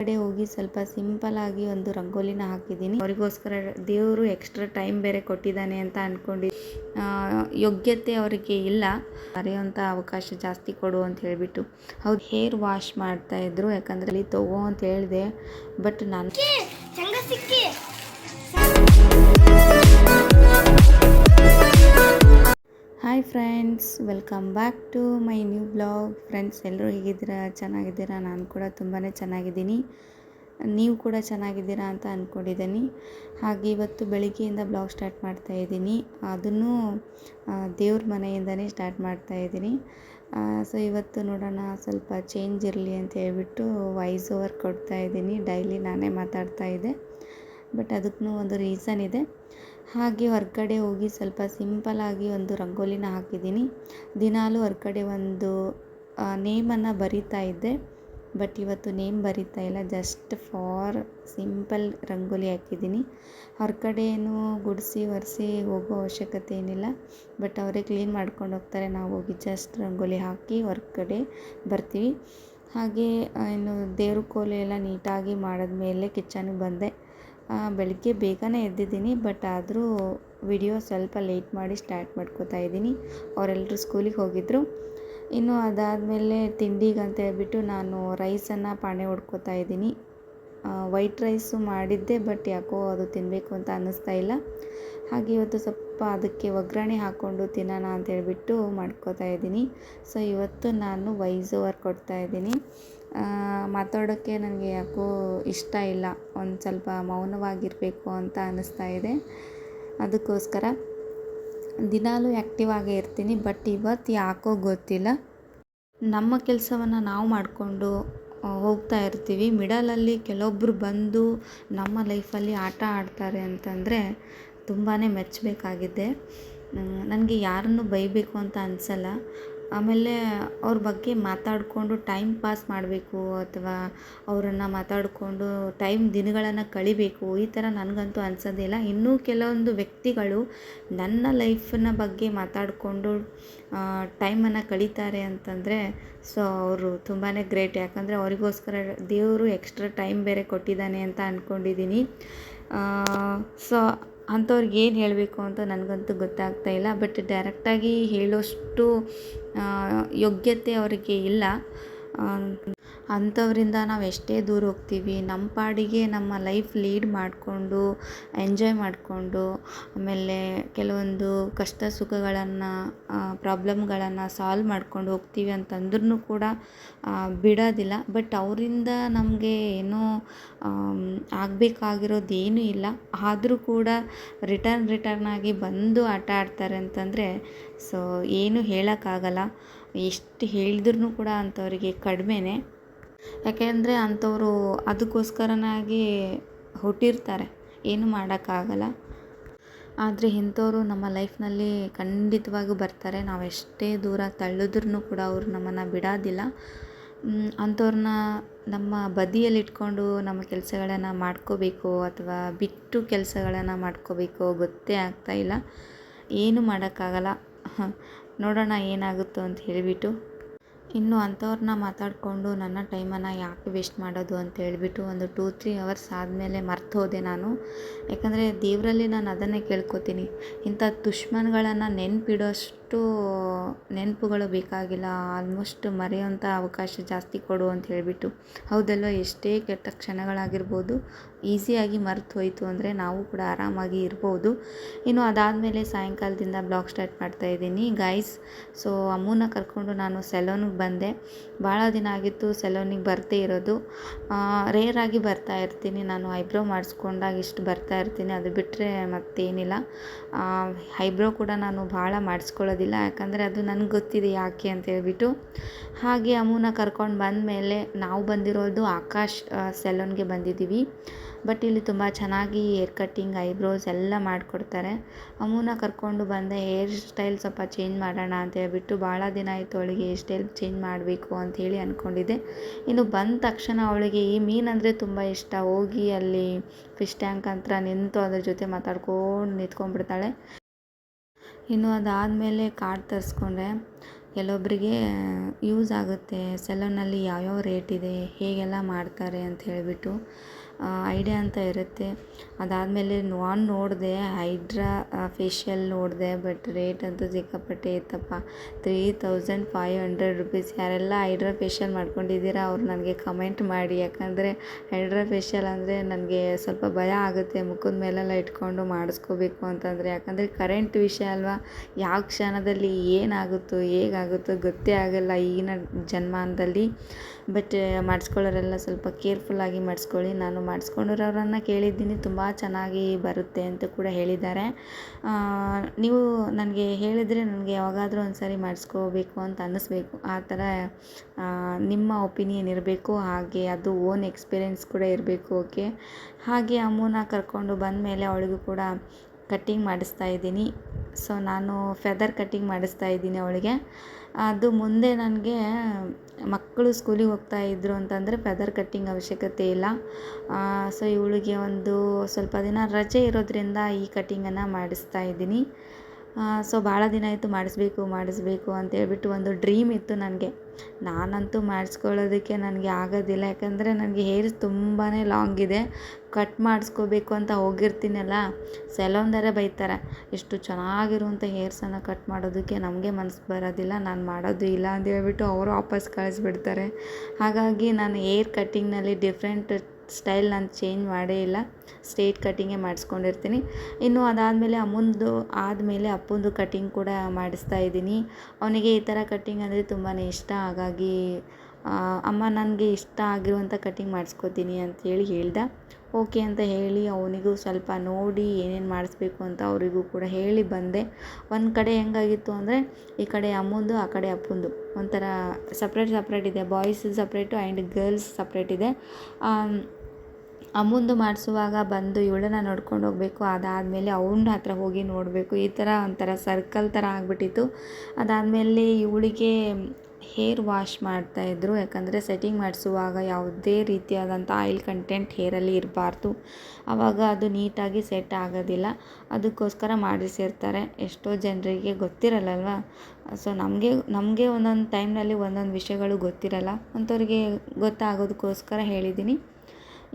ಕಡೆ ಹೋಗಿ ಸ್ವಲ್ಪ ಸಿಂಪಲ್ ಆಗಿ ಒಂದು ರಂಗೋಲಿನ ಹಾಕಿದ್ದೀನಿ. ಅವರಿಗೋಸ್ಕರ ದೇವರು ಎಕ್ಸ್ಟ್ರಾ ಟೈಮ್ ಬೇರೆ ಕೊಟ್ಟಿದ್ದಾನೆ ಅಂತ ಅಂದ್ಕೊಂಡು ಯೋಗ್ಯತೆ ಅವರಿಗೆ ಇಲ್ಲ. ಬರೆಯುವಂಥ ಅವಕಾಶ ಜಾಸ್ತಿ ಕೊಡು ಅಂತ ಹೇಳಿಬಿಟ್ಟು. ಹೌದು ಹೇರ್ ವಾಶ್ ಮಾಡ್ತಾ ಇದ್ರು. ಯಾಕಂದ್ರೆ ಅಲ್ಲಿ ತಗೋ ಅಂತ ಹೇಳಿದೆ. ಬಟ್ ನಾನು hi friends welcome back to my new blog friends ಎಲ್ಲರೂ ಹೇಗಿದ್ದೀರಾ? ಚೆನ್ನಾಗಿದ್ದೀರಾ? ನಾನು ಕೂಡ ತುಂಬಾ ಚೆನ್ನಾಗಿದ್ದೀನಿ. ನೀವು ಕೂಡ ಚೆನ್ನಾಗಿದ್ದೀರಾ ಅಂತ ಅಂದ್ಕೊಂಡಿದ್ದೀನಿ ಹಾಗೆ ಇವತ್ತು ಬೆಳಿಗ್ಗೆಯಿಂದ ಬ್ಲಾಗ್ ಸ್ಟಾರ್ಟ್ ಮಾಡ್ತಾ ಇದ್ದೀನಿ. ಅದನ್ನು ದೇವ್ರ ಮನೆಯಿಂದನೇ ಸ್ಟಾರ್ಟ್ ಮಾಡ್ತಾ ಇದ್ದೀನಿ. ಸೊ ಇವತ್ತು ನೋಡೋಣ, ಸ್ವಲ್ಪ ಚೇಂಜ್ ಇರಲಿ ಅಂತ ಹೇಳ್ಬಿಟ್ಟು ವಾಯ್ಸ್ ಓವರ್ ಕೊಡ್ತಾ ಇದ್ದೀನಿ. ಡೈಲಿ ನಾನೇ ಮಾತಾಡ್ತಾ ಇದ್ದೆ. ಬಟ್ ಅದಕ್ಕೂ ಒಂದು ರೀಸನ್ ಇದೆ. ಹಾಗೆ ಹೊರಗಡೆ ಹೋಗಿ ಸ್ವಲ್ಪ ಸಿಂಪಲ್ಲಾಗಿ ಒಂದು ರಂಗೋಲಿನ ಹಾಕಿದ್ದೀನಿ. ದಿನಾಲೂ ಹೊರಗಡೆ ಒಂದು ನೇಮನ್ನು ಬರಿತಾ ಇದ್ದೆ. ಬಟ್ ಇವತ್ತು ನೇಮ್ ಬರಿತಾ ಇಲ್ಲ, ಜಸ್ಟ್ ಫಾರ್ ಸಿಂಪಲ್ ರಂಗೋಲಿ ಹಾಕಿದ್ದೀನಿ. ಹೊರಗಡೆ ಏನು ಗುಡಿಸಿ ಒರೆಸಿ ಹೋಗೋ ಅವಶ್ಯಕತೆ ಏನಿಲ್ಲ. ಬಟ್ ಅವರೇ ಕ್ಲೀನ್ ಮಾಡ್ಕೊಂಡು ಹೋಗ್ತಾರೆ. ನಾವು ಹೋಗಿ ಜಸ್ಟ್ ರಂಗೋಲಿ ಹಾಕಿ ಹೊರಗಡೆ ಬರ್ತೀವಿ. ಹಾಗೆ ಏನು ದೇವ್ರ ಕೋಲು ಎಲ್ಲ ನೀಟಾಗಿ ಮಾಡಿದ್ಮೇಲೆ ಕಿಚನ್ಗೆ ಬಂದೆ. ಬೆಳಿಗ್ಗೆ ಬೇಗನೆ ಎದ್ದಿದ್ದೀನಿ ಬಟ್ ಆದರೂ ವಿಡಿಯೋ ಸ್ವಲ್ಪ ಲೇಟ್ ಮಾಡಿ ಸ್ಟಾರ್ಟ್ ಮಾಡ್ಕೋತಾ ಇದ್ದೀನಿ. ಅವರೆಲ್ಲರೂ ಸ್ಕೂಲಿಗೆ ಹೋಗಿದ್ದರು ಇನ್ನು ಅದಾದಮೇಲೆ ತಿಂಡಿಗೆ ಅಂತ ಹೇಳ್ಬಿಟ್ಟು ನಾನು ರೈಸನ್ನು ಪಾಣೆ ಹೊಡ್ಕೋತಾ ಇದ್ದೀನಿ. ವೈಟ್ ರೈಸು ಮಾಡಿದ್ದೆ ಬಟ್ ಯಾಕೋ ಅದು ತಿನ್ನಬೇಕು ಅಂತ ಅನ್ನಿಸ್ತಾ ಇಲ್ಲ. ಹಾಗೆ ಇವತ್ತು ಸ್ವಲ್ಪ ಅದಕ್ಕೆ ಒಗ್ಗರಣೆ ಹಾಕ್ಕೊಂಡು ತಿನ್ನೋಣ ಅಂತ ಹೇಳಿಬಿಟ್ಟು ಮಾಡ್ಕೋತಾ ಇದ್ದೀನಿ. ಸೊ ಇವತ್ತು ನಾನು ವೈಸ್ ಓವರ್ ಕೊಡ್ತಾ ಇದ್ದೀನಿ. ಮಾತಾಡೋಕ್ಕೆ ನನಗೆ ಯಾಕೋ ಇಷ್ಟ ಇಲ್ಲ. ಒಂದು ಸ್ವಲ್ಪ ಮೌನವಾಗಿರಬೇಕು ಅಂತ ಅನ್ನಿಸ್ತಾ ಇದೆ. ಅದಕ್ಕೋಸ್ಕರ ದಿನಾಲೂ ಆ್ಯಕ್ಟಿವ್ ಆಗೇ ಇರ್ತೀನಿ ಬಟ್ ಇವತ್ತು ಯಾಕೋ ಗೊತ್ತಿಲ್ಲ. ನಮ್ಮ ಕೆಲಸವನ್ನು ನಾವು ಮಾಡಿಕೊಂಡು ಹೋಗ್ತಾ ಇರ್ತೀವಿ. ಮಿಡಲಲ್ಲಿ ಕೆಲವೊಬ್ಬರು ಬಂದು ನಮ್ಮ ಲೈಫಲ್ಲಿ ಆಟ ಆಡ್ತಾರೆ ಅಂತಂದರೆ ತುಂಬಾ ಮೆಚ್ಚಬೇಕಾಗಿದೆ ನನಗೆ ಯಾರನ್ನು ಬೈಬೇಕು ಅಂತ ಅನಿಸಲ್ಲ. ಆಮೇಲೆ ಅವ್ರ ಬಗ್ಗೆ ಮಾತಾಡಿಕೊಂಡು ಟೈಮ್ ಪಾಸ್ ಮಾಡಬೇಕು ಅಥವಾ ಅವರನ್ನು ಮಾತಾಡಿಕೊಂಡು ಟೈಮ್ ದಿನಗಳನ್ನು ಕಳಿಬೇಕು, ಈ ಥರ ನನಗಂತೂ ಅನ್ಸೋದಿಲ್ಲ ಇನ್ನೂ ಕೆಲವೊಂದು ವ್ಯಕ್ತಿಗಳು ನನ್ನ ಲೈಫನ್ನ ಬಗ್ಗೆ ಮಾತಾಡಿಕೊಂಡು ಟೈಮನ್ನು ಕಳೀತಾರೆ ಅಂತಂದರೆ ಸೊ ಅವರು ತುಂಬಾ ಗ್ರೇಟ್ ಯಾಕಂದರೆ ಅವರಿಗೋಸ್ಕರ ದೇವರು ಎಕ್ಸ್ಟ್ರಾ ಟೈಮ್ ಬೇರೆ ಕೊಟ್ಟಿದ್ದಾನೆ ಅಂತ ಅಂದ್ಕೊಂಡಿದ್ದೀನಿ ಸೊ ಅಂಥವ್ರಿಗೆ ಏನು ಹೇಳಬೇಕು ಅಂತ ನನಗಂತೂ ಗೊತ್ತಾಗ್ತಾ ಇಲ್ಲ ಬಟ್ ಡೈರೆಕ್ಟಾಗಿ ಹೇಳೋಷ್ಟು ಯೋಗ್ಯತೆ ಅವರಿಗೆ ಇಲ್ಲ. ಅಂಥವರಿಂದ ನಾವು ಎಷ್ಟೇ ದೂರ ಹೋಗ್ತೀವಿ ನಮ್ಮ ಪಾಡಿಗೆ ನಮ್ಮ ಲೈಫ್ ಲೀಡ್ ಮಾಡಿಕೊಂಡು, ಎಂಜಾಯ್ ಮಾಡಿಕೊಂಡು, ಆಮೇಲೆ ಕೆಲವೊಂದು ಕಷ್ಟ ಸುಖಗಳನ್ನು ಪ್ರಾಬ್ಲಮ್ಗಳನ್ನು ಸಾಲ್ವ್ ಮಾಡ್ಕೊಂಡು ಹೋಗ್ತೀವಿ ಅಂತಂದ್ರೂ ಕೂಡ ಬಿಡೋದಿಲ್ಲ. ಬಟ್ ಅವರಿಂದ ನಮಗೆ ಏನೂ ಆಗಬೇಕಾಗಿರೋದು ಏನೂ ಇಲ್ಲ. ಆದರೂ ಕೂಡ ರಿಟರ್ನ್ ರಿಟರ್ನ್ ಆಗಿ ಬಂದು ಆಟ ಆಡ್ತಾರೆ ಅಂತಂದರೆ, ಸೊ, ಏನೂ ಹೇಳೋಕ್ಕಾಗಲ್ಲ. ಎಷ್ಟು ಹೇಳಿದ್ರೂ ಕೂಡ ಅಂಥವ್ರಿಗೆ ಕಡಿಮೆನೇ. ಯಾಕೆಂದರೆ ಅಂಥವರು ಅದಕ್ಕೋಸ್ಕರನಾಗಿ ಹುಟ್ಟಿರ್ತಾರೆ. ಏನು ಮಾಡೋಕ್ಕಾಗಲ್ಲ. ಆದರೆ ಇಂಥವ್ರು ನಮ್ಮ ಲೈಫ್ನಲ್ಲಿ ಖಂಡಿತವಾಗೂ ಬರ್ತಾರೆ. ನಾವು ಎಷ್ಟೇ ದೂರ ತಳ್ಳಿದ್ರೂ ಕೂಡ ಅವರು ನಮ್ಮನ್ನು ಬಿಡೋದಿಲ್ಲ. ಅಂಥವ್ರನ್ನ ನಮ್ಮ ಬದಿಯಲ್ಲಿಟ್ಕೊಂಡು ನಮ್ಮ ಕೆಲಸಗಳನ್ನು ಮಾಡ್ಕೋಬೇಕು ಅಥವಾ ಬಿಟ್ಟು ಕೆಲಸಗಳನ್ನು ಮಾಡ್ಕೋಬೇಕು ಗೊತ್ತೇ ಆಗ್ತಾ ಇಲ್ಲ. ಏನು ಮಾಡೋಕ್ಕಾಗಲ್ಲ. ನೋಡೋಣ ಏನಾಗುತ್ತೋ ಅಂತ ಹೇಳಿಬಿಟ್ಟು ಇನ್ನು ಅಂಥವ್ರನ್ನ ಮಾತಾಡಿಕೊಂಡು ನನ್ನ ಟೈಮನ್ನು ಯಾಕೆ ವೇಸ್ಟ್ ಮಾಡೋದು ಅಂತ ಹೇಳಿಬಿಟ್ಟು ಒಂದು ಟೂ, ತ್ರೀ ಅವರ್ಸ್ ಆದಮೇಲೆ ಮರ್ತು ಹೋದೆ ನಾನು. ಯಾಕಂದರೆ ದೇವರಲ್ಲಿ ನಾನು ಅದನ್ನೇ ಕೇಳ್ಕೊತೀನಿ. ಇಂಥ ದುಷ್ಮನ್ಗಳನ್ನು ನೆನಪಿಡೋಷ್ಟು ನೆನಪುಗಳು ಬೇಕಾಗಿಲ್ಲ. ಆಲ್ಮೋಸ್ಟ್ ಮರೆಯುವಂಥ ಅವಕಾಶ ಜಾಸ್ತಿ ಕೊಡು ಅಂತ ಹೇಳಿಬಿಟ್ಟು. ಹೌದಲ್ವ? ಎಷ್ಟೇ ಕೆಟ್ಟ ಕ್ಷಣಗಳಾಗಿರ್ಬೋದು ಈಸಿಯಾಗಿ ಮರೆತು ಹೋಯಿತು ಅಂದರೆ ನಾವು ಕೂಡ ಆರಾಮಾಗಿ ಇರ್ಬೋದು. ಇನ್ನು ಅದಾದಮೇಲೆ ಸಾಯಂಕಾಲದಿಂದ ಬ್ಲಾಗ್ ಸ್ಟಾರ್ಟ್ ಮಾಡ್ತಾ ಇದ್ದೀನಿ. ಗೈಸ್ ಸೊ ಅಮ್ಮನ ಕರ್ಕೊಂಡು ನಾನು ಸೆಲೋನಿಗೆ ಬಂದೆ. ಭಾಳ ದಿನ ಆಗಿತ್ತು ಸೆಲೋನಿಗೆ ಬರ್ತೇ ಇರೋದು. ರೇರಾಗಿ ಬರ್ತಾ ಇರ್ತೀನಿ. ನಾನು ಐಬ್ರೋ ಮಾಡಿಸ್ಕೊಂಡಾಗ ಇಷ್ಟು ಬರ್ತಾ ಇರ್ತೀನಿ. ಅದು ಬಿಟ್ಟರೆ ಮತ್ತೇನಿಲ್ಲ. ಐಬ್ರೋ ಕೂಡ ನಾನು ಭಾಳ ಮಾಡಿಸ್ಕೊಳ್ಳೋದಿಲ್ಲ ಯಾಕಂದರೆ ಅದು ನನಗೆ ಗೊತ್ತಿದೆ ಯಾಕೆ ಅಂತ ಹೇಳ್ಬಿಟ್ಟು. ಹಾಗೆ ಅಮ್ಮನ ಕರ್ಕೊಂಡು ಬಂದ ಮೇಲೆ ನಾವು ಬಂದಿರೋದು ಆಕಾಶ್ ಸೆಲೂನ್ಗೆ ಬಂದಿದ್ದೀವಿ. ಬಟ್ ಇಲ್ಲಿ ತುಂಬ ಚೆನ್ನಾಗಿ ಹೇರ್ ಕಟ್ಟಿಂಗ್, ಐಬ್ರೋಸ್ ಎಲ್ಲ ಮಾಡಿಕೊಡ್ತಾರೆ. ಅಮ್ಮನ ಕರ್ಕೊಂಡು ಬಂದೆ ಹೇರ್ ಸ್ಟೈಲ್ ಸ್ವಲ್ಪ ಚೇಂಜ್ ಮಾಡೋಣ ಅಂತ ಹೇಳ್ಬಿಟ್ಟು ಭಾಳ ದಿನ ಆಯಿತು ಅವಳಿಗೆ ಹೇರ್ ಸ್ಟೈಲ್ ಚೇಂಜ್ ಮಾಡಬೇಕು ಅಂಥೇಳಿ ಅಂದ್ಕೊಂಡಿದ್ದೆ ಇನ್ನು ಬಂದ ತಕ್ಷಣ ಅವಳಿಗೆ ಈ ಮೀನು ಅಂದರೆ ತುಂಬ ಇಷ್ಟ. ಹೋಗಿ ಅಲ್ಲಿ ಫಿಶ್ ಟ್ಯಾಂಕ್ ಹತ್ರ ನಿಂತು ಅದ್ರ ಜೊತೆ ಮಾತಾಡ್ಕೊಂಡು ನಿಂತ್ಕೊಂಡ್ಬಿಡ್ತಾಳೆ. ಇನ್ನು ಅದಾದಮೇಲೆ ಕಾರ್ಡ್ ತರಿಸ್ಕೊಂಡ್ರೆ ಕೆಲವೊಬ್ಬರಿಗೆ ಯೂಸ್ ಆಗುತ್ತೆ. ಸೆಲೂನಲ್ಲಿ ಯಾವ್ಯಾವ ರೇಟ್ ಇದೆ, ಹೇಗೆಲ್ಲ ಮಾಡ್ತಾರೆ ಅಂತ ಹೇಳಿಬಿಟ್ಟು. ಐಡಿಯಾ ಅಂತ ಇರುತ್ತೆ. ಅದಾದಮೇಲೆ ನಾನು ನೋಡಿದೆ, ಹೈಡ್ರಾ ಫೇಶಿಯಲ್ ನೋಡಿದೆ ಬಟ್ ರೇಟ್ ಅಂತೂ ಸಿಕ್ಕಾಪಟ್ಟೆ ಇತ್ತಪ್ಪ. Three thousand five hundred rupees ಯಾರೆಲ್ಲ ಹೈಡ್ರಾ ಫೇಶಿಯಲ್ ಮಾಡ್ಕೊಂಡಿದ್ದೀರಾ, ಅವ್ರು ನನಗೆ ಕಮೆಂಟ್ ಮಾಡಿ. ಯಾಕಂದರೆ ಹೈಡ್ರಾ ಫೇಶಿಯಲ್ ಅಂದರೆ ನನಗೆ ಸ್ವಲ್ಪ ಭಯ ಆಗುತ್ತೆ. ಮುಖದ ಮೇಲೆಲ್ಲ ಇಟ್ಕೊಂಡು ಮಾಡಿಸ್ಕೋಬೇಕು ಅಂತಂದರೆ. ಯಾಕಂದರೆ ಕರೆಂಟ್ ವಿಷಯ ಅಲ್ವಾ? ಯಾವ ಕ್ಷಣದಲ್ಲಿ ಏನಾಗುತ್ತೋ, ಹೇಗಾಗುತ್ತೋ ಗೊತ್ತೇ ಆಗೋಲ್ಲ ಈಗಿನ ಜನ್ಮಾನದಲ್ಲಿ. ಬಟ್ ಮಾಡಿಸ್ಕೊಳ್ಳೋರೆಲ್ಲ ಸ್ವಲ್ಪ ಕೇರ್ಫುಲ್ಲಾಗಿ ಮಾಡಿಸ್ಕೊಳ್ಳಿ. ನಾನು ಮಾಡಿಸ್ಕೊಂಡಿರೋರನ್ನ ಕೇಳಿದ್ದೀನಿ. ತುಂಬ ಚೆನ್ನಾಗಿ ಬರುತ್ತೆ ಅಂತ ಕೂಡ ಹೇಳಿದ್ದಾರೆ. ನೀವು ನನಗೆ ಹೇಳಿದರೆ ನನಗೆ ಯಾವಾಗಾದರೂ ಒಂದು ಸಾರಿ ಮಾಡಿಸ್ಕೋಬೇಕು ಅಂತ ಅನ್ನಿಸ್ಬೇಕು. ಆ ಥರ ನಿಮ್ಮ ಒಪಿನಿಯನ್ ಇರಬೇಕು. ಹಾಗೆ ಅದು ಓನ್ ಎಕ್ಸ್ಪೀರಿಯೆನ್ಸ್ ಕೂಡ ಇರಬೇಕು, ಓಕೆ? ಹಾಗೆ ಅಮ್ಮನ ಕರ್ಕೊಂಡು ಬಂದ ಮೇಲೆ ಅವಳಿಗೂ ಕೂಡ ಕಟ್ಟಿಂಗ್ ಮಾಡಿಸ್ತಾ ಇದ್ದೀನಿ. ಸೊ, ನಾನು ಫೆದರ್ ಕಟ್ಟಿಂಗ್ ಮಾಡಿಸ್ತಾ ಇದ್ದೀನಿ ಅವಳಿಗೆ. ಅದು ಮುಂದೆ ನನಗೆ ಮಕ್ಕಳು ಸ್ಕೂಲಿಗೆ ಹೋಗ್ತಾ ಇದ್ದರು ಅಂತಂದರೆ ಫೆದರ್ ಕಟ್ಟಿಂಗ್ ಅವಶ್ಯಕತೆ ಇಲ್ಲ. ಸೊ ಇವಳಿಗೆ ಒಂದು ಸ್ವಲ್ಪ ದಿನ ರಜೆ ಇರೋದ್ರಿಂದ ಈ ಕಟ್ಟಿಂಗನ್ನು ಮಾಡಿಸ್ತಾ ಇದ್ದೀನಿ. ಸೊ ಭಾಳ ದಿನ ಆಯಿತು ಮಾಡಿಸ್ಬೇಕು ಮಾಡಿಸ್ಬೇಕು ಅಂತ ಹೇಳ್ಬಿಟ್ಟು ಒಂದು ಡ್ರೀಮ್ ಇತ್ತು ನನಗೆ. ನಾನಂತೂ ಮಾಡಿಸ್ಕೊಳ್ಳೋದಕ್ಕೆ ನನಗೆ ಆಗೋದಿಲ್ಲ, ಯಾಕಂದರೆ ನನಗೆ ಹೇರ್ಸ್ ತುಂಬಾ ಲಾಂಗ್ ಇದೆ. ಕಟ್ ಮಾಡಿಸ್ಕೋಬೇಕು ಅಂತ ಹೋಗಿರ್ತೀನಲ್ಲ ಸೆಲೋಂದರೆ ಬೈತಾರೆ. ಎಷ್ಟು ಚೆನ್ನಾಗಿರುವಂಥ ಹೇರ್ಸನ್ನು ಕಟ್ ಮಾಡೋದಕ್ಕೆ ನಮಗೆ ಮನಸ್ಸು ಬರೋದಿಲ್ಲ, ನಾನು ಮಾಡೋದು ಇಲ್ಲ ಅಂತ ಹೇಳ್ಬಿಟ್ಟು ಅವರು ವಾಪಸ್ ಕಳಿಸ್ಬಿಡ್ತಾರೆ. ಹಾಗಾಗಿ ನಾನು ಹೇರ್ ಕಟ್ಟಿಂಗ್ನಲ್ಲಿ ಡಿಫ್ರೆಂಟ್ ಸ್ಟೈಲ್ ನಾನು ಚೇಂಜ್ ಮಾಡೇ ಇಲ್ಲ. ಸ್ಟ್ರೇಟ್ ಕಟ್ಟಿಂಗೇ ಮಾಡಿಸ್ಕೊಂಡಿರ್ತೀನಿ. ಇನ್ನು ಅದಾದಮೇಲೆ ಅಮ್ಮಂದು ಆದಮೇಲೆ ಅಪ್ಪಂದು ಕಟ್ಟಿಂಗ್ ಕೂಡ ಮಾಡಿಸ್ತಾ ಇದ್ದೀನಿ. ಅವನಿಗೆ ಈ ಥರ ಕಟ್ಟಿಂಗ್ ಅಂದರೆ ತುಂಬಾ ಇಷ್ಟ. ಹಾಗಾಗಿ ಅಮ್ಮ ನನಗೆ ಇಷ್ಟ ಆಗಿರುವಂಥ ಕಟ್ಟಿಂಗ್ ಮಾಡಿಸ್ಕೋತೀನಿ ಅಂತೇಳಿ ಹೇಳ್ದ. ಓಕೆ ಅಂತ ಹೇಳಿ ಅವನಿಗೂ ಸ್ವಲ್ಪ ನೋಡಿ ಏನೇನು ಮಾಡಿಸ್ಬೇಕು ಅಂತ ಅವರಿಗೂ ಕೂಡ ಹೇಳಿ ಬಂದೆ. ಒಂದು ಕಡೆ ಹೆಂಗಾಗಿತ್ತು ಅಂದರೆ, ಈ ಕಡೆ ಅಮ್ಮಂದು, ಆ ಕಡೆ ಅಪ್ಪಂದು. ಒಂಥರ ಸಪ್ರೇಟ್ ಸಪ್ರೇಟ್ ಇದೆ. Boys separate and girls separate ಇದೆ. ಅಮ್ಮಂದು ಮಾಡಿಸುವಾಗ ಬಂದು ಇವಳನ್ನ ನೋಡ್ಕೊಂಡು ಹೋಗಬೇಕು. ಅದಾದಮೇಲೆ ಅವನ ಹತ್ರ ಹೋಗಿ ನೋಡಬೇಕು. ಈ ಥರ ಒಂಥರ ಸರ್ಕಲ್ ಥರ ಆಗಿಬಿಟ್ಟಿತ್ತು. ಅದಾದಮೇಲೆ ಇವಳಿಗೆ ಹೇರ್ ವಾಶ್ ಮಾಡ್ತಾಯಿದ್ರು ಯಾಕಂದರೆ ಸೆಟ್ಟಿಂಗ್ ಮಾಡಿಸುವಾಗ ಯಾವುದೇ ರೀತಿಯಾದಂಥ ಆಯಿಲ್ ಕಂಟೆಂಟ್ ಹೇರಲ್ಲಿ ಇರಬಾರ್ದು. ಆವಾಗ ಅದು ನೀಟಾಗಿ ಸೆಟ್ ಆಗೋದಿಲ್ಲ. ಅದಕ್ಕೋಸ್ಕರ ಮಾಡಿಸಿರ್ತಾರೆ. ಎಷ್ಟೋ ಜನರಿಗೆ ಗೊತ್ತಿರಲ್ಲಲ್ವ? ಸೊ ನಮಗೆ ನಮಗೆ ಒಂದೊಂದು ಟೈಮ್ನಲ್ಲಿ ಒಂದೊಂದು ವಿಷಯಗಳು ಗೊತ್ತಿರಲ್ಲ. ಅಂಥವ್ರಿಗೆ ಗೊತ್ತಾಗೋದಕ್ಕೋಸ್ಕರ ಹೇಳಿದ್ದೀನಿ.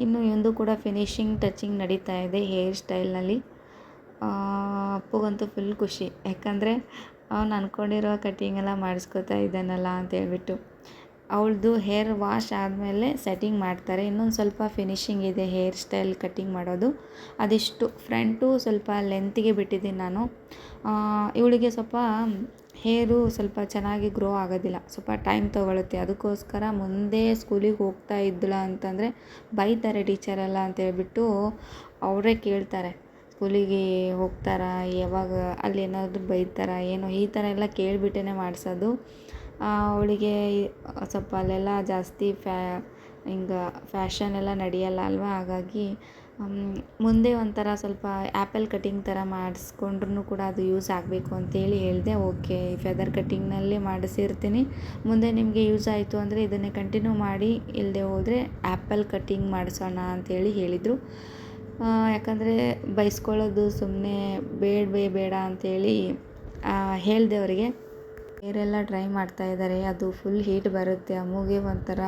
ಇನ್ನು ಇಂದು ಕೂಡ ಫಿನಿಶಿಂಗ್ ಟಚಿಂಗ್ ನಡೀತಾ ಇದೆ ಹೇರ್ ಸ್ಟೈಲ್ನಲ್ಲಿ ಅಪ್ಪಗಂತೂ ಫುಲ್ ಖುಷಿ. ಯಾಕಂದರೆ ಅವ್ನು ಅಂದ್ಕೊಂಡಿರೋ ಕಟ್ಟಿಂಗ್ ಎಲ್ಲ ಮಾಡಿಸ್ಕೊತಾ ಇದ್ದಾನಲ್ಲ ಅಂತ ಹೇಳ್ಬಿಟ್ಟು. ಅವಳದು ಹೇರ್ ವಾಶ್ ಆದಮೇಲೆ ಸೆಟ್ಟಿಂಗ್ ಮಾಡ್ತಾರೆ. ಇನ್ನೊಂದು ಸ್ವಲ್ಪ ಫಿನಿಶಿಂಗ್ ಇದೆ ಹೇರ್ ಸ್ಟೈಲ್ ಕಟ್ಟಿಂಗ್ ಮಾಡೋದು. ಅದಿಷ್ಟು ಫ್ರಂಟು ಸ್ವಲ್ಪ ಲೆಂತಿಗೆ ಬಿಟ್ಟಿದ್ದೀನಿ ನಾನು. ಇವಳಿಗೆ ಸ್ವಲ್ಪ ಹೇರು ಸ್ವಲ್ಪ ಚೆನ್ನಾಗಿ ಗ್ರೋ ಆಗೋದಿಲ್ಲ. ಸ್ವಲ್ಪ ಟೈಮ್ ತೊಗೊಳುತ್ತೆ. ಅದಕ್ಕೋಸ್ಕರ ಮುಂದೆ ಸ್ಕೂಲಿಗೆ ಹೋಗ್ತಾ ಇದ್ದಳ ಅಂತಂದರೆ ಬೈತಾರೆ ಟೀಚರೆಲ್ಲ ಅಂತೇಳ್ಬಿಟ್ಟು ಅವರೇ ಕೇಳ್ತಾರೆ. ಸ್ಕೂಲಿಗೆ ಹೋಗ್ತಾರಾ? ಯಾವಾಗ ಅಲ್ಲಿ ಏನಾದರೂ ಬೈತಾರಾ? ಏನೋ ಈ ಥರ ಎಲ್ಲ ಕೇಳಿಬಿಟ್ಟೇ ಮಾಡಿಸೋದು. ಅವಳಿಗೆ ಸ್ವಲ್ಪ ಅಲ್ಲೆಲ್ಲ ಜಾಸ್ತಿ ಫ್ಯಾ, ಹಿಂಗೆ ಫ್ಯಾಷನ್ ಎಲ್ಲ ನಡೆಯಲ್ಲ ಅಲ್ವಾ? ಹಾಗಾಗಿ ಮುಂದೆ ಒಂಥರ ಸ್ವಲ್ಪ ಆ್ಯಪಲ್ ಕಟಿಂಗ್ ಥರ ಮಾಡಿಸ್ಕೊಂಡ್ರೂ ಕೂಡ ಅದು ಯೂಸ್ ಆಗಬೇಕು ಅಂತೇಳಿ ಹೇಳಿದೆ, ಓಕೆ ಫೆದರ್ ಕಟ್ಟಿಂಗ್ನಲ್ಲೇ ಮಾಡಿಸಿರ್ತೀನಿ. ಮುಂದೆ ನಿಮಗೆ ಯೂಸ್ ಆಯಿತು ಅಂದರೆ ಇದನ್ನೇ ಕಂಟಿನ್ಯೂ ಮಾಡಿ ಇಲ್ಲದೆ ಹೋದರೆ ಆ್ಯಪಲ್ ಕಟ್ಟಿಂಗ್ ಮಾಡಿಸೋಣ ಅಂತೇಳಿ ಹೇಳಿದರು. ಯಾಕಂದರೆ ಬೈಸ್ಕೊಳ್ಳೋದು ಸುಮ್ಮನೆ ಬೇಡವೇ ಬೇಡ ಅಂತೇಳಿ ಹೇಳಿದೆ ಅವರಿಗೆ. ಹೇರೆಲ್ಲ ಡ್ರೈ ಮಾಡ್ತಾ ಇದ್ದಾರೆ. ಅದು ಫುಲ್ ಹೀಟ್ ಬರುತ್ತೆ. ಅಮ್ಮುಗೆ ಒಂಥರ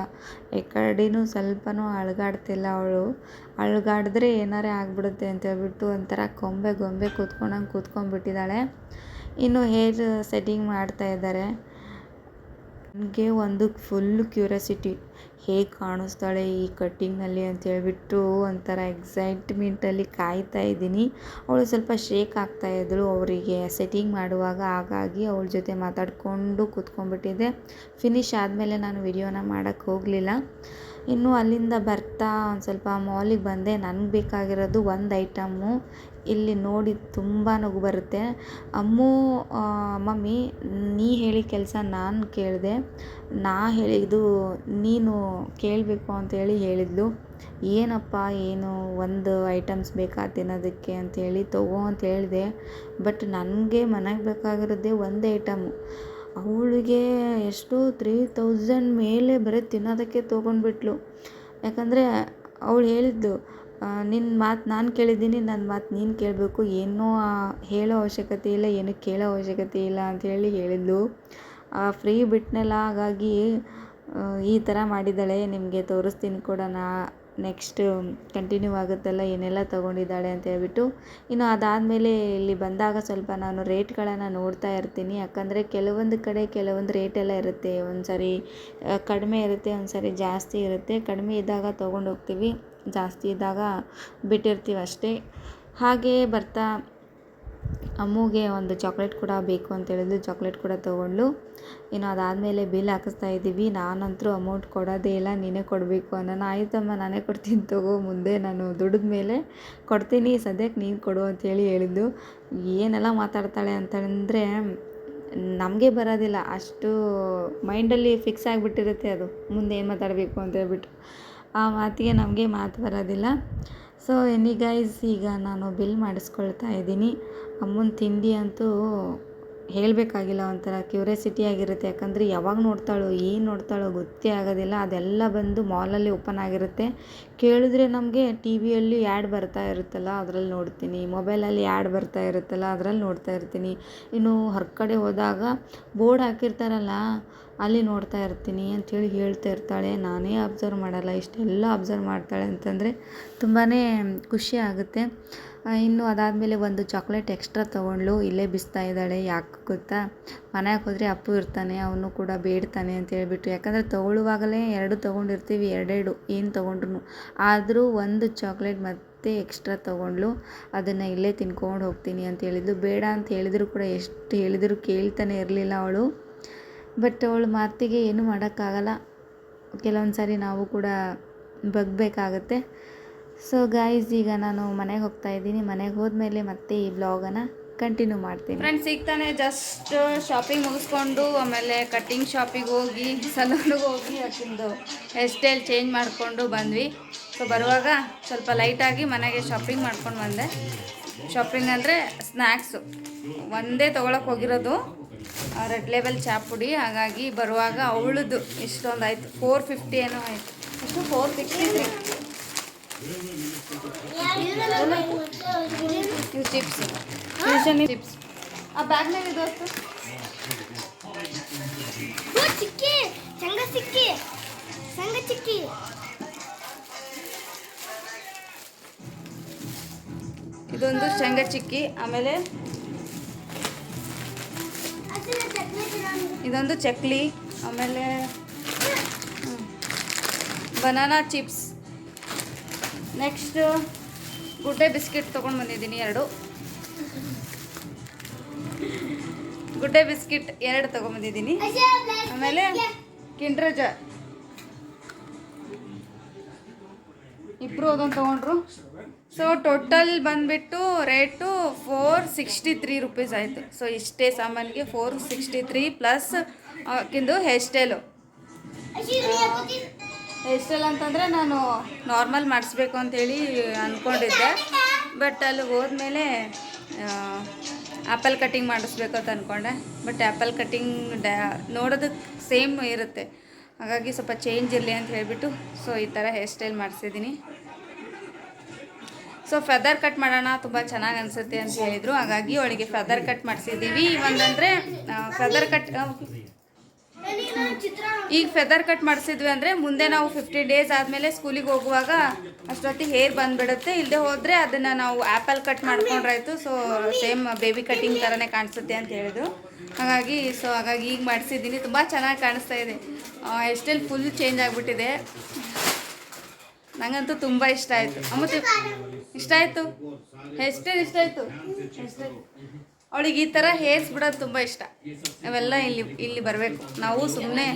ಈ ಕಡೆನೂ ಸ್ವಲ್ಪನೂ ಅಳಗಾಡ್ತಿಲ್ಲ ಅವಳು. ಅಳಗಾಡಿದ್ರೆ ಏನಾರೇ ಆಗಿಬಿಡುತ್ತೆ ಅಂತ ಹೇಳ್ಬಿಟ್ಟು ಒಂಥರ ಕೊಂಬೆ ಗೊಂಬೆ ಕೂತ್ಕೊಂಡಂಗೆ ಕೂತ್ಕೊಂಡ್ಬಿಟ್ಟಿದ್ದಾಳೆ. ಇನ್ನು ಹೇರ್ ಸೆಟ್ಟಿಂಗ್ ಮಾಡ್ತಾ ಇದ್ದಾರೆ. ನನಗೆ ಒಂದು ಫುಲ್ ಕ್ಯೂರಿಯಾಸಿಟಿ ಹೇಗೆ ಕಾಣಿಸ್ತಾಳೆ ಈ ಕಟ್ಟಿಂಗ್ನಲ್ಲಿ ಅಂತ ಹೇಳ್ಬಿಟ್ಟು ಒಂಥರ ಎಕ್ಸೈಟ್ಮೆಂಟಲ್ಲಿ ಕಾಯ್ತಾ ಇದ್ದೀನಿ. ಅವಳು ಸ್ವಲ್ಪ ಶೇಕ್ ಆಗ್ತಾ ಇದ್ದರು ಅವರಿಗೆ ಸೆಟ್ಟಿಂಗ್ ಮಾಡುವಾಗ ಹಾಗಾಗಿ ಅವಳ ಜೊತೆ ಮಾತಾಡಿಕೊಂಡು ಕೂತ್ಕೊಂಡ್ಬಿಟ್ಟಿದ್ದೆ. ಫಿನಿಶ್ ಆದಮೇಲೆ ನಾನು ವಿಡಿಯೋನ ಮಾಡೋಕ್ಕೆ ಹೋಗಲಿಲ್ಲ. ಇನ್ನು ಅಲ್ಲಿಂದ ಬರ್ತಾ ಒಂದು ಸ್ವಲ್ಪ ಮಾಲಿಗೆ ಬಂದೆ. ನನಗೆ ಬೇಕಾಗಿರೋದು ಒಂದು ಐಟಮ್ಮು ಇಲ್ಲಿ ನೋಡಿ ತುಂಬ ನಗು ಬರುತ್ತೆ. ಅಮ್ಮು ಮಮ್ಮಿ, ನೀ ಹೇಳಿದ ಕೆಲಸ ನಾನು ಕೇಳಿದೆ. ನಾ ಹೇಳಿದ್ದು ನೀನು ಕೇಳಬೇಕು ಅಂತೇಳಿ ಹೇಳಿದ್ಲು. ಏನಪ್ಪ ಏನು ಒಂದು ಐಟಮ್ಸ್ ಬೇಕಾ ತಿನ್ನೋದಕ್ಕೆ ಅಂತೇಳಿ ತಗೋ ಅಂತ ಹೇಳಿದೆ. ಬಟ್ ನನಗೆ ಮನೆಗೆ ಬೇಕಾಗಿರೋದೇ ಒಂದು ಐಟಮು. ಅವಳಿಗೆ ಎಷ್ಟು ತ್ರೀ ತೌಸಂಡ್ ಮೇಲೆ ಬರೀ ತಿನ್ನೋದಕ್ಕೆ ತೊಗೊಂಡ್ಬಿಟ್ಲು. ಯಾಕಂದರೆ ಅವಳು ಹೇಳಿದ್ದು ನಿನ್ನ ಮಾತು ನಾನು ಕೇಳಿದ್ದೀನಿ ನನ್ನ ಮಾತು ನೀನು ಕೇಳಬೇಕು. ಏನೂ ಹೇಳೋ ಅವಶ್ಯಕತೆ ಇಲ್ಲ, ಏನು ಕೇಳೋ ಅವಶ್ಯಕತೆ ಇಲ್ಲ ಅಂಥೇಳಿ ಹೇಳಿದ್ಲು. ಫ್ರೀ ಬಿಟ್ನಲ್ಲ ಹಾಗಾಗಿ ಈ ಥರ ಮಾಡಿದ್ದಾಳೆ. ನಿಮಗೆ ತೋರಿಸ್ತೀನಿ ಕೂಡ ನಾ ನೆಕ್ಸ್ಟ್ ಕಂಟಿನ್ಯೂ ಆಗುತ್ತಲ್ಲ, ಏನೆಲ್ಲ ತೊಗೊಂಡಿದ್ದಾಳೆ ಅಂತ ಹೇಳ್ಬಿಟ್ಟು. ಇನ್ನು ಅದಾದಮೇಲೆ ಇಲ್ಲಿ ಬಂದಾಗ ಸ್ವಲ್ಪ ನಾನು ರೇಟ್ಗಳನ್ನು ನೋಡ್ತಾ ಇರ್ತೀನಿ. ಯಾಕಂದರೆ ಕೆಲವೊಂದು ಕಡೆ ಕೆಲವೊಂದು ರೇಟೆಲ್ಲ ಇರುತ್ತೆ. ಒಂದು ಸರಿ ಕಡಿಮೆ ಇರುತ್ತೆ ಒಂದು ಸರಿ ಜಾಸ್ತಿ ಇರುತ್ತೆ. ಕಡಿಮೆ ಇದ್ದಾಗ ತೊಗೊಂಡು ಹೋಗ್ತೀವಿ ಜಾಸ್ತಿ ಇದ್ದಾಗ ಬಿಟ್ಟಿರ್ತೀವಿ ಅಷ್ಟೇ. ಹಾಗೆ ಬರ್ತಾ ಅಮ್ಮುಗೆ ಒಂದು ಚಾಕ್ಲೇಟ್ ಕೂಡ ಬೇಕು ಅಂತ ಹೇಳಿದ್ಲು. ಚಾಕ್ಲೇಟ್ ಕೂಡ ತೊಗೊಂಡ್ಲು ಇನ್ನು ಅದಾದಮೇಲೆ ಬಿಲ್ ಹಾಕಿಸ್ತಾ ಇದ್ದೀವಿ. ನಾನಂತರೂ ಅಮೌಂಟ್ ಕೊಡೋದೇ ಇಲ್ಲ. ನೀನೇ ಕೊಡಬೇಕು ಅನ್ನೋಣ ಆಯ್ತಮ್ಮ, ನಾನೇ ಕೊಡ್ತೀನಿ ತಗೋ. ಮುಂದೆ ನಾನು ದುಡಿದ ಮೇಲೆ ಕೊಡ್ತೀನಿ. ಸದ್ಯಕ್ಕೆ ನೀನು ಕೊಡು ಅಂತೇಳಿ ಹೇಳಿದ್ದು. ಏನೆಲ್ಲ ಮಾತಾಡ್ತಾಳೆ ಅಂತಂದರೆ, ನಮಗೆ ಬರೋದಿಲ್ಲ. ಅಷ್ಟು ಮೈಂಡಲ್ಲಿ ಫಿಕ್ಸ್ ಆಗಿಬಿಟ್ಟಿರುತ್ತೆ ಅದು. ಮುಂದೆ ಏನು ಮಾತಾಡಬೇಕು ಅಂತ ಹೇಳ್ಬಿಟ್ಟು. ಆ ಮಾತಿಗೆ ನಮಗೆ ಮಾತು ಬರೋದಿಲ್ಲ. ಸೊ ಎನಿ ಗೈಸ್ ಈಗ ನಾನು ಬಿಲ್ ಮಾಡಿಸ್ಕೊಳ್ತಾ ಇದ್ದೀನಿ. ಅಮ್ಮನ ತಿಂಡಿ ಅಂತೂ ಹೇಳಬೇಕಾಗಿಲ್ಲ ಒಂಥರ ಕ್ಯೂರಿಯಾಸಿಟಿ ಆಗಿರುತ್ತೆ. ಯಾಕಂದರೆ ಯಾವಾಗ ನೋಡ್ತಾಳೋ, ಏನು ನೋಡ್ತಾಳೋ ಗೊತ್ತೇ ಆಗೋದಿಲ್ಲ. ಅದೆಲ್ಲ ಬಂದು ಮಾಲಲ್ಲಿ ಓಪನ್ ಆಗಿರುತ್ತೆ. ಕೇಳಿದ್ರೆ ನಮಗೆ ಟಿ ವಿಯಲ್ಲಿ ಆ್ಯಡ್ ಬರ್ತಾ ಇರುತ್ತಲ್ಲ, ಅದರಲ್ಲಿ ನೋಡ್ತೀನಿ. ಮೊಬೈಲಲ್ಲಿ ಆ್ಯಡ್ ಬರ್ತಾ ಇರುತ್ತಲ್ಲ, ಅದರಲ್ಲಿ ನೋಡ್ತಾ ಇರ್ತೀನಿ. ಇನ್ನು ಹೊರಗಡೆ ಹೋದಾಗ ಬೋರ್ಡ್ ಹಾಕಿರ್ತಾರಲ್ಲ, ಅಲ್ಲಿ ನೋಡ್ತಾ ಇರ್ತೀನಿ ಅಂಥೇಳಿ ಹೇಳ್ತಾ ಇರ್ತಾಳೆ. ನಾನೇ ಅಬ್ಸರ್ವ್ ಮಾಡಲ್ಲ. ಇಷ್ಟೆಲ್ಲ ಅಬ್ಸರ್ವ್ ಮಾಡ್ತಾಳೆ ಅಂತಂದರೆ ತುಂಬಾ ಖುಷಿ ಆಗುತ್ತೆ. ಇನ್ನು ಅದಾದಮೇಲೆ ಒಂದು ಚಾಕ್ಲೇಟ್ ಎಕ್ಸ್ಟ್ರಾ ತೊಗೊಂಡ್ಳು ಇಲ್ಲೇ ಬಿಸ್ತಾ ಇದ್ದಾಳೆ. ಯಾಕೆ ಗೊತ್ತಾ? ಮನೆಗೆ ಹೋದರೆ ಅಪ್ಪು ಇರ್ತಾನೆ, ಅವನು ಕೂಡ ಬೇಡ್ತಾನೆ ಅಂತ ಹೇಳ್ಬಿಟ್ಟು ಯಾಕಂದರೆ ತೊಗೊಳ್ಳುವಾಗಲೇ ಎರಡು ತೊಗೊಂಡಿರ್ತೀವಿ, ಎರಡೆರಡು, ಏನು ತೊಗೊಂಡ್ರು ಆದರೂ ಒಂದು ಚಾಕ್ಲೇಟ್ ಮತ್ತೆ ಎಕ್ಸ್ಟ್ರಾ ತೊಗೊಂಡ್ಳು ಅದನ್ನು ಇಲ್ಲೇ ತಿನ್ಕೊಂಡು ಹೋಗ್ತೀನಿ ಅಂತ ಹೇಳಿದ್ಲು. ಬೇಡ ಅಂತ ಹೇಳಿದ್ರು ಕೂಡ ಎಷ್ಟು ಹೇಳಿದ್ರು ಕೇಳ್ತಾನೆ ಇರಲಿಲ್ಲ ಅವಳು. ಬಟ್ ಅವಳ ಮಾತಿಗೆ ಏನೂ ಮಾಡೋಕ್ಕಾಗಲ್ಲ. ಕೆಲವೊಂದು ಸಾರಿ ನಾವು ಕೂಡ ಬಗ್ಬೇಕಾಗತ್ತೆ. ಸೊ ಗಾಯ್ಸ್ ಈಗ ನಾನು ಮನೆಗೆ ಹೋಗ್ತಾ ಇದ್ದೀನಿ. ಮನೆಗೆ ಹೋದ್ಮೇಲೆ ಮತ್ತೆ ಈ ಬ್ಲಾಗನ್ನು ಕಂಟಿನ್ಯೂ ಮಾಡ್ತೀನಿ. ಫ್ರೆಂಡ್ಸ್ ಈಗ ತಾನೇ ಜಸ್ಟ್ ಶಾಪಿಂಗ್ ಮುಗಿಸ್ಕೊಂಡು ಆಮೇಲೆ ಕಟ್ಟಿಂಗ್ ಶಾಪಿಗೆ ಹೋಗಿ ಸಲೂನ್ಗೆ ಹೋಗಿ ಅಕ್ಕಿಂದು ಹೇರ್ ಸ್ಟೈಲ್ ಚೇಂಜ್ ಮಾಡಿಕೊಂಡು ಬಂದ್ವಿ. ಸೊ ಬರುವಾಗ ಸ್ವಲ್ಪ ಲೈಟಾಗಿ ಮನೆಗೆ ಶಾಪಿಂಗ್ ಮಾಡ್ಕೊಂಡು ಬಂದೆ. ಶಾಪಿಂಗ್ ಅಂದರೆ ಸ್ನ್ಯಾಕ್ಸು ಒಂದೇ ತೊಗೊಳಕ್ಕೆ ಹೋಗಿರೋದು. ರೆಡ್ ಲೇಬಲ್ ಚಾ ಪುಡಿ ಹಾಗಾಗಿ ಬರುವಾಗ ಅವಳದ್ದು ಇಷ್ಟೊಂದು ಆಯಿತು. ಫೋರ್ ಫಿಫ್ಟಿ ಏನೋ ಆಯಿತು. ಇಷ್ಟು ಫೋರ್ ಫಿಫ್ಟಿ ತ್ರೀ ಇವು ಚಿಪ್ಸ್ ಟ್ಯೂಷನ್ ಚಿಪ್ಸ್ ಆ ಅಷ್ಟು? ಓ, ಚಿಕ್ಕಿ. ಸಂಘ ಸಿಕ್ಕಿ ಸಂಘ ಚಿಕ್ಕಿ. ಇದೊಂದು ಶೇಂಗಾ ಚಿಕ್ಕಿ ಆಮೇಲೆ. ಇದೊಂದು ಚಕ್ಲಿ ಆಮೇಲೆ ಬನಾನಾ ಚಿಪ್ಸ್ ನೆಕ್ಸ್ಟ್ ಗುಡ್ಡೆ ಬಿಸ್ಕೆಟ್ ತೊಗೊಂಡು ಬಂದಿದ್ದೀನಿ ಎರಡು. ಗುಡ್ಡೆ ಬಿಸ್ಕಿಟ್ ಎರಡು ತೊಗೊಂಬಂದಿದ್ದೀನಿ. ಆಮೇಲೆ ಕಿಂಡ್ರ ಜ ಇಬ್ಬರು ಅದೊಂದು ತೊಗೊಂಡ್ರು. ಸೊ ಟೋಟಲ್ ಬಂದುಬಿಟ್ಟು rate four sixty three rupees ಆಯಿತು. ಸೊ ಇಷ್ಟೇ ಸಾಮಾನಿಗೆ ಫೋರ್ ಸಿಕ್ಸ್ಟಿ ತ್ರೀ ಪ್ಲಸ್ ಕಿಂದು ಹೇರ್ ಸ್ಟೈಲು ಹೇರ್ ಸ್ಟೈಲ್ ಅಂತಂದರೆ ನಾನು ನಾರ್ಮಲ್ ಮಾಡಿಸ್ಬೇಕು ಅಂತೇಳಿ ಅಂದ್ಕೊಂಡಿದ್ದೆ ಬಟ್ ಅಲ್ಲಿ ಹೋದ್ಮೇಲೆ ಆ್ಯಪಲ್ ಕಟ್ಟಿಂಗ್ ಮಾಡಿಸ್ಬೇಕು ಅಂತ ಅಂದ್ಕೊಂಡೆ ಬಟ್ ಆ್ಯಪಲ್ ಕಟ್ಟಿಂಗ್ ಡ್ಯಾ ನೋಡೋದಕ್ಕೆ ಸೇಮ್ ಇರುತ್ತೆ. ಹಾಗಾಗಿ ಸ್ವಲ್ಪ ಚೇಂಜ್ ಇರಲಿ ಅಂತ ಹೇಳಿಬಿಟ್ಟು ಸೊ ಈ ಥರ ಹೇರ್ ಸ್ಟೈಲ್ ಮಾಡಿಸಿದ್ದೀನಿ. ಸೊ ಫೆದರ್ ಕಟ್ ಮಾಡೋಣ, ತುಂಬ ಚೆನ್ನಾಗಿ ಅನಿಸುತ್ತೆ ಅಂತ ಹೇಳಿದರು. ಹಾಗಾಗಿ ಅವಳಿಗೆ ಫೆದರ್ ಕಟ್ ಮಾಡಿಸಿದ್ದೀವಿ ಒಂದಂದರೆ ಫೆದರ್ ಕಟ್ ಈಗ ಫೆದರ್ ಕಟ್ ಮಾಡಿಸಿದ್ವಿ ಅಂದರೆ ಮುಂದೆ ನಾವು ಫಿಫ್ಟಿ ಡೇಸ್ ಆದಮೇಲೆ ಸ್ಕೂಲಿಗೆ ಹೋಗುವಾಗ ಅಷ್ಟೊತ್ತಿಗೆ ಹೇರ್ ಬಂದ್ಬಿಡುತ್ತೆ. ಇಲ್ಲದೆ ಹೋದರೆ ಅದನ್ನು ನಾವು ಆ್ಯಪಲ್ ಕಟ್ ಮಾಡ್ಕೊಂಡ್ರಾಯ್ತು. ಸೊ ಸೇಮ್ ಬೇಬಿ ಕಟ್ಟಿಂಗ್ ಥರನೇ ಕಾಣಿಸುತ್ತೆ ಅಂತ ಹೇಳಿದ್ರು. ಹಾಗಾಗಿ ಸೊ ಹಾಗಾಗಿ ಈಗ ಮಾಡಿಸಿದ್ದೀನಿ. ತುಂಬ ಚೆನ್ನಾಗಿ ಕಾಣಿಸ್ತಾ ಇದೆ. ಎಷ್ಟೆಲ್ಲಿ ಫುಲ್ ಚೇಂಜ್ ಆಗಿಬಿಟ್ಟಿದೆ. ನನಗಂತೂ ತುಂಬ ಇಷ್ಟ ಆಯಿತು. ಅಮ್ಮ ಇಷ್ಟ ಆಯಿತು? ಎಷ್ಟೇ ಇಷ್ಟ ಆಯಿತು? ಅವಳಿಗೆ ಈ ಥರ ಹೇರ್ಸ್ ಬಿಡೋದು ತುಂಬ ಇಷ್ಟ. ಅವೆಲ್ಲ ಇಲ್ಲಿ ಇಲ್ಲಿ ಬರಬೇಕು. ನಾವು ಸುಮ್ಮನೆ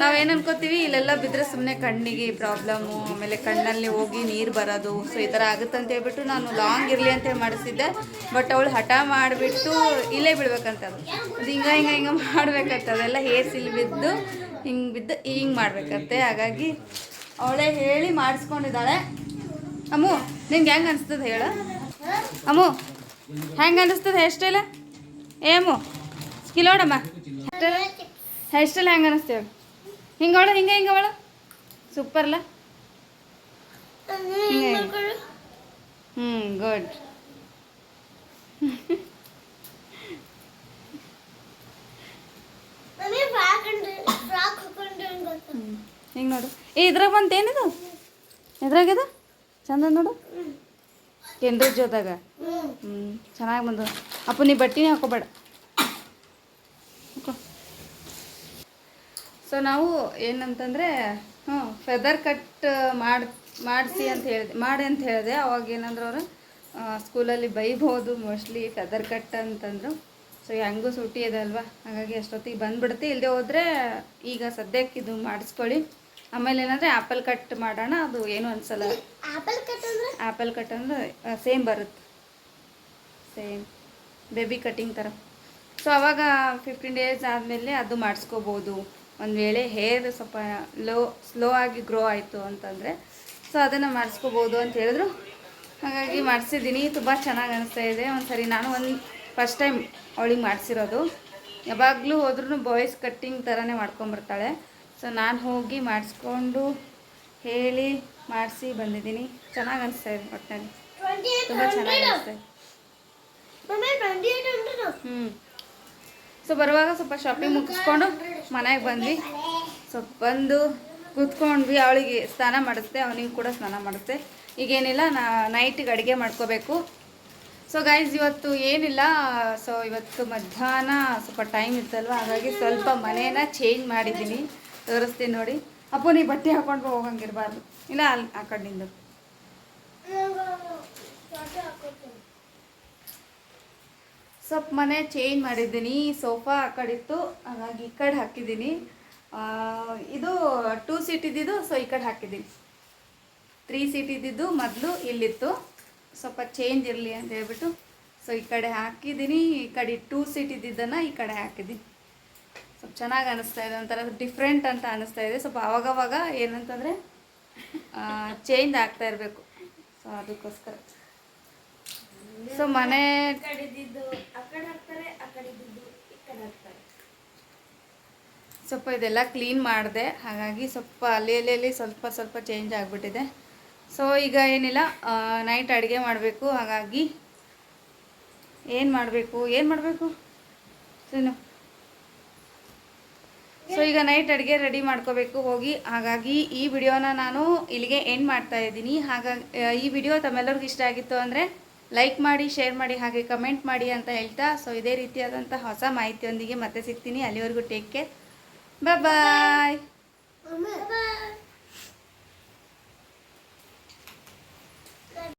ನಾವೇನು ಅನ್ಕೋತೀವಿ, ಇಲ್ಲೆಲ್ಲ ಬಿದ್ದರೆ ಸುಮ್ಮನೆ ಕಣ್ಣಿಗೆ ಪ್ರಾಬ್ಲಮ್ಮು ಆಮೇಲೆ ಕಣ್ಣಲ್ಲಿ ಹೋಗಿ ನೀರು ಬರೋದು. ಸೊ ಈ ಥರ ಆಗುತ್ತೆ ಅಂತ ಹೇಳ್ಬಿಟ್ಟು ನಾನು ಲಾಂಗ್ ಇರಲಿ ಅಂತ ಮಾಡಿಸಿದ್ದೆ. ಬಟ್ ಅವಳು ಹಠ ಮಾಡಿಬಿಟ್ಟು ಇಲ್ಲೇ ಬಿಡ್ಬೇಕಂತ ಅದು ಹಿಂಗೆ ಹಿಂಗೆ ಹಿಂಗೆ ಮಾಡ್ಬೇಕಂತ ಅದೆಲ್ಲ ಹೇರ್ಸ್ ಇಲ್ಲಿ ಬಿದ್ದು, ಹಿಂಗೆ ಬಿದ್ದು, ಹಿಂಗೆ ಮಾಡ್ಬೇಕಂತೆ. ಹಾಗಾಗಿ ಅವಳೇ ಹೇಳಿ ಮಾಡಿಸ್ಕೊಂಡಿದ್ದಾಳೆ. ಅಮ್ಮು, ನಿಂಗೆ ಹೆಂಗೆ ಅನಿಸ್ತದೆ ಹೇಳು? ಅಮ್ಮು ಹೆಂಗೆ ಅನಿಸ್ತದೆ ಹೇರ್ ಸ್ಟೈಲ ಏ ಅಮ್ಮು ಸ್ಕಿಲೋಡಮ್ಮ ಹೇರ್ ಸ್ಟೈಲ್ ಹೆಂಗೆ ಅನಿಸ್ತೇವೆ ಹಿಂಗೆ ಅವಳು ಹಿಂಗೆ ಹಿಂಗೆ ಅವಳು ಸೂಪರ್ಲ ನೀನು ಹಿಂಗ್ ಮಾಡ್ಕೊಳ್ಳು. ಹ್ಞೂ ಗುಡ್ ಮಮ್ಮಿ ಫ್ರಾಕ್ ಫ್ರಾಕ್ ಹಾಕೊಂಡು ಗೊತ್ತು ಹಿಂಗೆ ನೋಡು ಏ ಇದ್ರಾಗ ಬಂತು ಏನಿದು ಎದ್ರಾಗ್ಯದ ಚಂದ ನೋಡು ಕೇಂದ್ರಜ್ ಹೋದಾಗ ಹ್ಮ್ ಹ್ಞೂ ಚೆನ್ನಾಗಿ ಬಂದು. ಅಪ್ಪ ನೀ ಬಟ್ಟೆನೇ ಹಾಕೋಬೇಡ. ಸೊ ನಾವು ಏನಂತಂದರೆ ಹ್ಞೂ ಫೆದರ್ ಕಟ್ ಮಾಡಿ ಮಾಡಿಸಿ ಅಂತ ಹೇಳಿದೆ. ಮಾಡಿ ಅಂತ ಹೇಳಿದೆ. ಅವಾಗ ಏನಂದ್ರೆ ಅವರು ಸ್ಕೂಲಲ್ಲಿ ಬೈಬೋದು ಮೋಸ್ಟ್ಲಿ ಫೆದರ್ ಕಟ್ ಅಂತಂದರು. ಸೊ ಹೆಂಗೂ ಸುಟ್ಟಿ ಇದೆ ಅಲ್ವಾ? ಹಾಗಾಗಿ ಅಷ್ಟೊತ್ತಿಗೆ ಬಂದ್ಬಿಡುತ್ತೆ. ಇಲ್ಲದೆ ಹೋದರೆ ಈಗ ಸದ್ಯಕ್ಕೆ ಇದು ಮಾಡಿಸ್ಕೊಳ್ಳಿ. ಆಮೇಲೆ ಏನಂದರೆ ಆ್ಯಪಲ್ ಕಟ್ ಮಾಡೋಣ. ಅದು ಏನು ಅನಿಸಲ್ಲ. ಆ್ಯಪಲ್ ಕಟ್ ಅಂದ್ರೆ? ಆ್ಯಪಲ್ ಕಟ್ ಅಂದರೆ ಸೇಮ್ ಬರುತ್ತೆ. ಸೇಮ್ ಬೇಬಿ ಕಟ್ಟಿಂಗ್ ಥರ ಸೊ ಅವಾಗ ಫಿಫ್ಟೀನ್ ಡೇಸ್ ಆದಮೇಲೆ ಅದು ಮಾಡಿಸ್ಕೋಬೋದು. ಒಂದು ವೇಳೆ ಹೇರ್ ಸ್ವಲ್ಪ ಲೋ ಸ್ಲೋ ಆಗಿ ಗ್ರೋ ಆಯಿತು ಅಂತಂದರೆ ಸೊ ಅದನ್ನು ಮಾಡಿಸ್ಕೋಬೋದು ಅಂತ ಹೇಳಿದ್ರು. ಹಾಗಾಗಿ ಮಾಡಿಸಿದ್ದೀನಿ. ತುಂಬ ಚೆನ್ನಾಗಿ ಅನಿಸ್ತಾ ಇದೆ. ಒಂದು ಸರಿ ನಾನು ಒಂದು ಫಸ್ಟ್ ಟೈಮ್ ಅವಳಿಗೆ ಮಾಡಿಸಿರೋದು. ಯಾವಾಗಲೂ ಹೋದ್ರೂ ಬಾಯ್ಸ್ ಕಟ್ಟಿಂಗ್ ಥರನೇ ಮಾಡ್ಕೊಂಬರ್ತಾಳೆ ಸೊ ನಾನು ಹೋಗಿ ಮಾಡಿಸ್ಕೊಂಡು ಹೇಳಿ ಮಾಡಿಸಿ ಬಂದಿದ್ದೀನಿ. ಚೆನ್ನಾಗಿ ಅನಿಸ್ತಾ ಇದೆ ಒಟ್ಟಿನಲ್ಲಿ ತುಂಬ ಚೆನ್ನಾಗಿ ಅನಿಸ್ತಾ ಇದೆ ಮಮ್ಮಿ ಟ್ವೆಂಟಿ ಏಟ್ ಹಂಡ್ರೆಡ್ ಹ್ಞೂ ಸೊ ಬರುವಾಗ ಸ್ವಲ್ಪ ಶಾಪಿಂಗ್ ಮುಗಿಸ್ಕೊಂಡು ಮನೆಗೆ ಬಂದ್ವಿ. ಸ್ವಲ್ಪ ಬಂದು ಕೂತ್ಕೊಂಡ್ವಿ ಅವಳಿಗೆ ಸ್ನಾನ ಮಾಡುತ್ತೆ ಅವನಿಗೆ ಕೂಡ ಸ್ನಾನ ಮಾಡುತ್ತೆ ಈಗೇನಿಲ್ಲ ನಾ ನೈಟಿಗೆ ಅಡುಗೆ ಮಾಡ್ಕೋಬೇಕು. ಸೊ ಗೈಸ್ ಇವತ್ತು ಏನಿಲ್ಲ ಸೊ ಇವತ್ತು ಮಧ್ಯಾಹ್ನ ಸ್ವಲ್ಪ ಟೈಮ್ ಇತ್ತಲ್ವ? ಹಾಗಾಗಿ ಸ್ವಲ್ಪ ಮನೇನ ಚೇಂಜ್ ಮಾಡಿದ್ದೀನಿ. ತೋರಿಸ್ತೀನಿ ನೋಡಿ. ಅಪ್ಪು ನೀ ಬಟ್ಟೆ ಹಾಕೊಂಡು ಹೋಗಂಗಿರಬಾರ್ದು. ಇಲ್ಲ ಅಲ್ಲಿ ಆ ಕಡೆಯಿಂದ ಸ್ವಲ್ಪ ಮನೆ ಚೇಂಜ್ ಮಾಡಿದ್ದೀನಿ ಸೋಫಾ ಆ ಕಡೆ ಇತ್ತು, ಹಾಗಾಗಿ ಈ ಕಡೆ ಹಾಕಿದ್ದೀನಿ. ಇದು ಟೂ ಸೀಟ್ ಇದ್ದಿದ್ದು ಸೊ ಈ ಕಡೆ ಹಾಕಿದ್ದೀನಿ. ತ್ರೀ ಸೀಟ್ ಇದ್ದಿದ್ದು ಮೊದಲು ಇಲ್ಲಿತ್ತು. ಸ್ವಲ್ಪ ಚೇಂಜ್ ಇರಲಿ ಅಂತ ಹೇಳ್ಬಿಟ್ಟು ಸೊ ಈ ಕಡೆ ಹಾಕಿದ್ದೀನಿ, ಈ ಕಡೆ ಟೂ ಸೀಟ್ ಇದ್ದಿದ್ದನ್ನು ಈ ಕಡೆ ಹಾಕಿದ್ದೀನಿ. ಸ್ವಲ್ಪ ಚೆನ್ನಾಗಿ ಅನಿಸ್ತಾ ಇದೆ, ಒಂಥರ ಡಿಫ್ರೆಂಟ್ ಅಂತ ಅನಿಸ್ತಾ ಇದೆ. ಸ್ವಲ್ಪ ಅವಾಗವಾಗ ಏನಂತಂದರೆ ಚೇಂಜ್ ಆಗ್ತಾ ಇರಬೇಕು. ಸೊ ಅದಕ್ಕೋಸ್ಕರ. ಸೊ ಮನೆ ಸ್ವಲ್ಪ ಇದೆಲ್ಲ ಕ್ಲೀನ್ ಮಾಡಿದೆ. ಹಾಗಾಗಿ ಸ್ವಲ್ಪ ಅಲ್ಲಿ ಅಲ್ಲಿ ಸ್ವಲ್ಪ ಸ್ವಲ್ಪ ಚೇಂಜ್ ಆಗಿಬಿಟ್ಟಿದೆ. ಸೊ ಈಗ ಏನಿಲ್ಲ ನೈಟ್ ಅಡುಗೆ ಮಾಡಬೇಕು. ಹಾಗಾಗಿ ಏನು ಮಾಡಬೇಕು? ಏನು ಮಾಡಬೇಕು? ಸೀನು ಸೊ ಈಗ ನೈಟ್ ಅಡುಗೆ ರೆಡಿ ಮಾಡ್ಕೋಬೇಕು ಹೋಗಿ. ಹಾಗಾಗಿ ಈ ವಿಡಿಯೋನ ನಾನು ಇಲ್ಲಿಗೆ ಎಂಡ್ ಮಾಡ್ತಾ ಇದ್ದೀನಿ. ಹಾಗಾಗಿ ಈ ವಿಡಿಯೋ ತಮ್ಮೆಲ್ಲರಿಗೂ ಇಷ್ಟ ಆಗಿತ್ತು ಅಂದರೆ ಲೈಕ್ ಮಾಡಿ ಶೇರ್ ಮಾಡಿ, ಹಾಗೆ ಕಮೆಂಟ್ ಮಾಡಿ ಅಂತ ಹೇಳ್ತಾ ಸೊ ಇದೇ ರೀತಿಯಾದಂಥ ಹೊಸ ಮಾಹಿತಿಯೊಂದಿಗೆ ಮತ್ತೆ ಸಿಗ್ತೀನಿ. ಅಲ್ಲಿವರೆಗೂ ಟೇಕ್ ಕೇರ್ ಬಾಯ್